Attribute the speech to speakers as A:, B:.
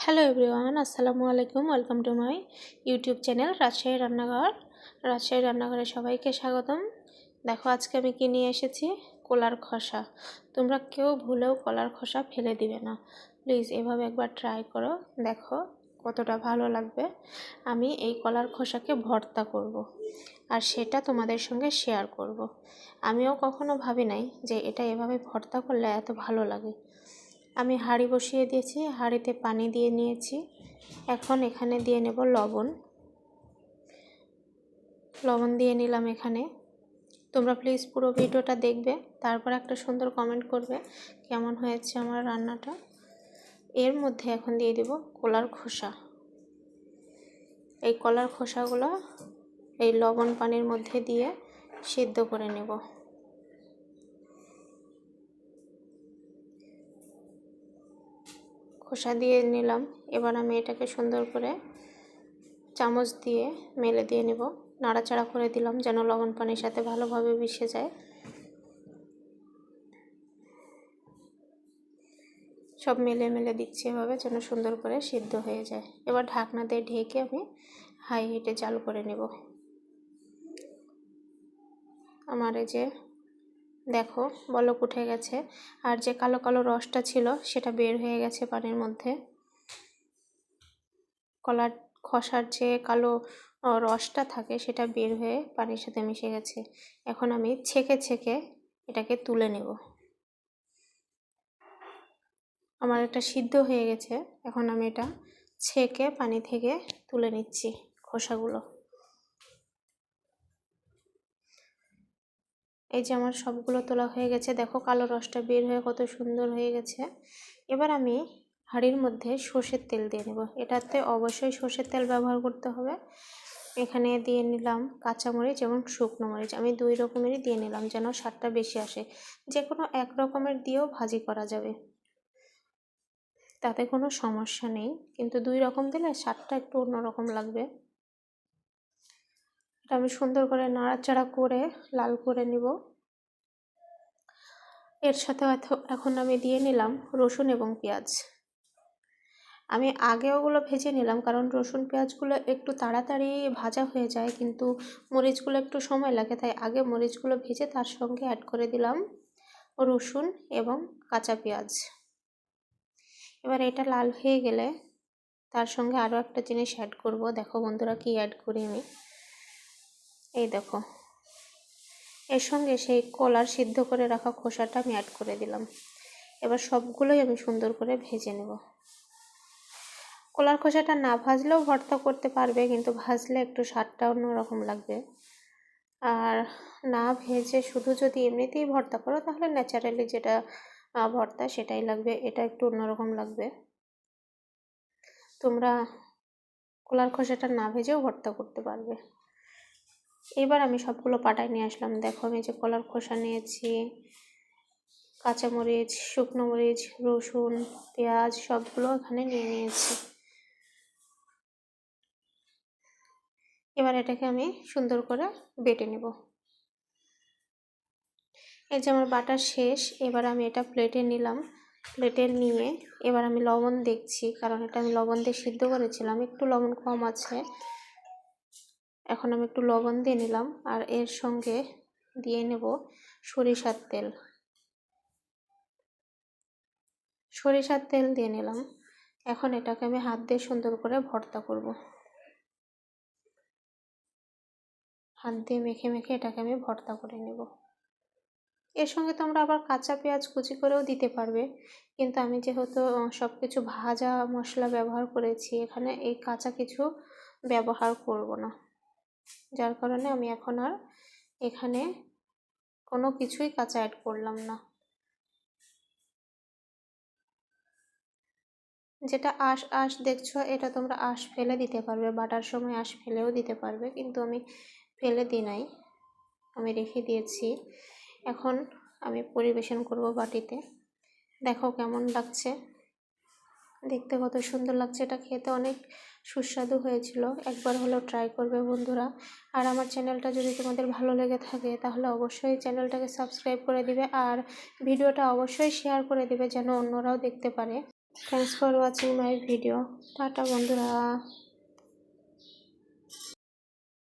A: Hello everyone আসসালামু আলাইকুম welcome to my YouTube channel Rajshahi Rannaghor Rajshahi রান্নাঘরে সবাইকে স্বাগতম দেখো আজকে আমি কি নিয়ে এসেছি কলার খসা তোমরা কেউ ভুলেও কলার খসা ফেলে দিবে না প্লিজ এভাবে একবার ট্রাই করো দেখো কতটা ভালো লাগবে আমি এই কলার খোসাকে ভর্তা করব। আর সেটা তোমাদের সঙ্গে শেয়ার করব। আমিও কখনো ভাবি নাই যে এটা এভাবে ভর্তা করলে এত ভালো লাগে আমি হাঁড়ি বসিয়ে দিয়েছি, হাঁড়িতে পানি দিয়ে নিয়েছি। এখন এখানে দিয়ে নেব লবণ। লবণ দিয়ে নিলাম এখানে। তোমরা প্লিজ পুরো ভিডিওটা দেখবে, তারপর একটা সুন্দর কমেন্ট করবে কেমন হয়েছে আমার রান্নাটা। এর মধ্যে এখন দিয়ে দেব কলার খোসা। এই কলার খোসাগুলো এই লবণ পানির মধ্যে দিয়ে সিদ্ধ করে নেব। খোসা দিয়ে নিলাম। এবার আমি এটাকে সুন্দর করে চামচ দিয়ে মেলে দিয়ে নেব। নাড়াচাড়া করে দিলাম যেন লবণ পানির সাথে ভালোভাবে মিশে যায়। সব মেলে মেলে দিচ্ছি এভাবে যেন সুন্দর করে সিদ্ধ হয়ে যায়। এবার ঢাকনা দিয়ে ঢেকে আমি হাই হিটে জাল করে নেব। আমার এই যে দেখো, বলক উঠে গেছে। আর যে কালো কালো রসটা ছিল, সেটা বের হয়ে গেছে পানির মধ্যে। কলার খসার যে কালো রসটা থাকে, সেটা বের হয়ে পানির সাথে মিশে গেছে। এখন আমি ছেঁকে ছেঁকে এটাকে তুলে নেব। আমার এটা সিদ্ধ হয়ে গেছে। এখন আমি এটা ছেঁকে পানি থেকে তুলে নিচ্ছি খোসাগুলো। এই যে আমার সবগুলো তোলা হয়ে গেছে। দেখো কালো রসটা বের হয়ে কত সুন্দর হয়ে গেছে। এবার আমি হাঁড়ির মধ্যে সর্ষের তেল দিয়ে নেব। এটাতে অবশ্যই সর্ষের তেল ব্যবহার করতে হবে। এখানে দিয়ে নিলাম কাঁচামরিচ এবং শুকনো মরিচ। আমি দুই রকমেরই দিয়ে নিলাম যেন স্বাদটা বেশি আসে। যে কোনো এক রকমের দিয়েও ভাজি করা যাবে। তাতে কোনো সমস্যা নেই। কিন্তু দুই রকম দিলে স্বাদটা একটু অন্যরকম লাগবে। এটা আমি সুন্দর করে নাড়াচাড়া করে লাল করে নিব। এর সাথে এখন আমি দিয়ে নিলাম রসুন এবং পেঁয়াজ। আমি আগে ওগুলো ভেজে নিলাম কারণ রসুন, পেঁয়াজগুলো একটু তাড়াতাড়ি ভাজা হয়ে যায় কিন্তু মরিচগুলো একটু সময় লাগে তাই আগে মরিচগুলো ভেজে তার সঙ্গে অ্যাড করে দিলাম রসুন এবং কাঁচা পেঁয়াজ। এবার এটা লাল হয়ে গেলে তার সঙ্গে আরও একটা জিনিস অ্যাড করব। দেখো বন্ধুরা কি অ্যাড করি আমি। এই দেখো। এর সঙ্গে সেই কলার সিদ্ধ করে রাখা খোসাটা আমি অ্যাড করে দিলাম। এবার সবগুলোই আমি সুন্দর করে ভেজে নেব। কলার খোসাটা না ভাজলেও ভর্তা করতে পারবে, কিন্তু ভাজলে একটু স্বাদটা অন্যরকম লাগবে। আর না ভেজে শুধু যদি এমনিতেই ভর্তা করো, তাহলে ন্যাচারালি যেটা ভর্তা সেটাই লাগবে, এটা একটু অন্যরকম লাগবে। তোমরা কলার খোসাটা না ভেজেও ভর্তা করতে পারবে। এবার আমি সবগুলো পাটায় নিয়ে আসলাম। দেখো, আমি যে কলার খোসা নিয়েছি, কাঁচামরিচ, শুকনো মরিচ, রসুন, পেঁয়াজ, সবগুলো এখানে নিয়ে নিয়েছি। এবার এটাকে আমি সুন্দর করে বেটে নেব। এই যে আমার বাটা শেষ, এবার আমি এটা প্লেটে নিলাম। প্লেটে নিয়ে এবার আমি লবণ দেখছি, কারণ এটা আমি লবণ দিয়ে সিদ্ধ করেছিলাম। একটু লবণ কম আছে। এখন আমি একটু লবণ দিয়ে নিলাম আর এর সঙ্গে দিয়ে নেব সরিষার তেল। সরিষার তেল দিয়ে নিলাম। এখন এটাকে আমি হাত দিয়ে সুন্দর করে ভর্তা করব। হাত দিয়ে মেখে মেখে এটাকে আমি ভর্তা করে নেব। এর সঙ্গে তোমরা আবার কাঁচা পেঁয়াজ কুচি করেও দিতে পারবে, কিন্তু আমি যেহেতু সব কিছু ভাজা মশলা ব্যবহার করেছি, এখানে এই কাঁচা কিছু ব্যবহার করব না। যার কারণে আমি এখন আর এখানে কোনো কিছুই কাঁচা অ্যাড করলাম না। যেটা আঁশ আঁশ দেখছ, এটা তোমরা আঁশ ফেলে দিতে পারবে, বাটার সময় আঁশ ফেলেও দিতে পারবে, কিন্তু আমি ফেলে দিই নাই। আমি রেখে দিয়েছি। এখন আমি পরিবেশন করব বাটিতে। দেখো কেমন লাগছে। দেখতে কত সুন্দর লাগছে। এটা খেতে অনেক সুস্বাদু হয়েছিল। একবার হলেও ট্রাই করবে বন্ধুরা। আর আমার চ্যানেলটা যদি তোমাদের ভালো লেগে থাকে, তাহলে অবশ্যই চ্যানেলটাকে সাবস্ক্রাইব করে দিবে আর ভিডিওটা অবশ্যই শেয়ার করে দিবে যেন অন্যরাও দেখতে পারে। Thanks for watching my video tata বন্ধুরা।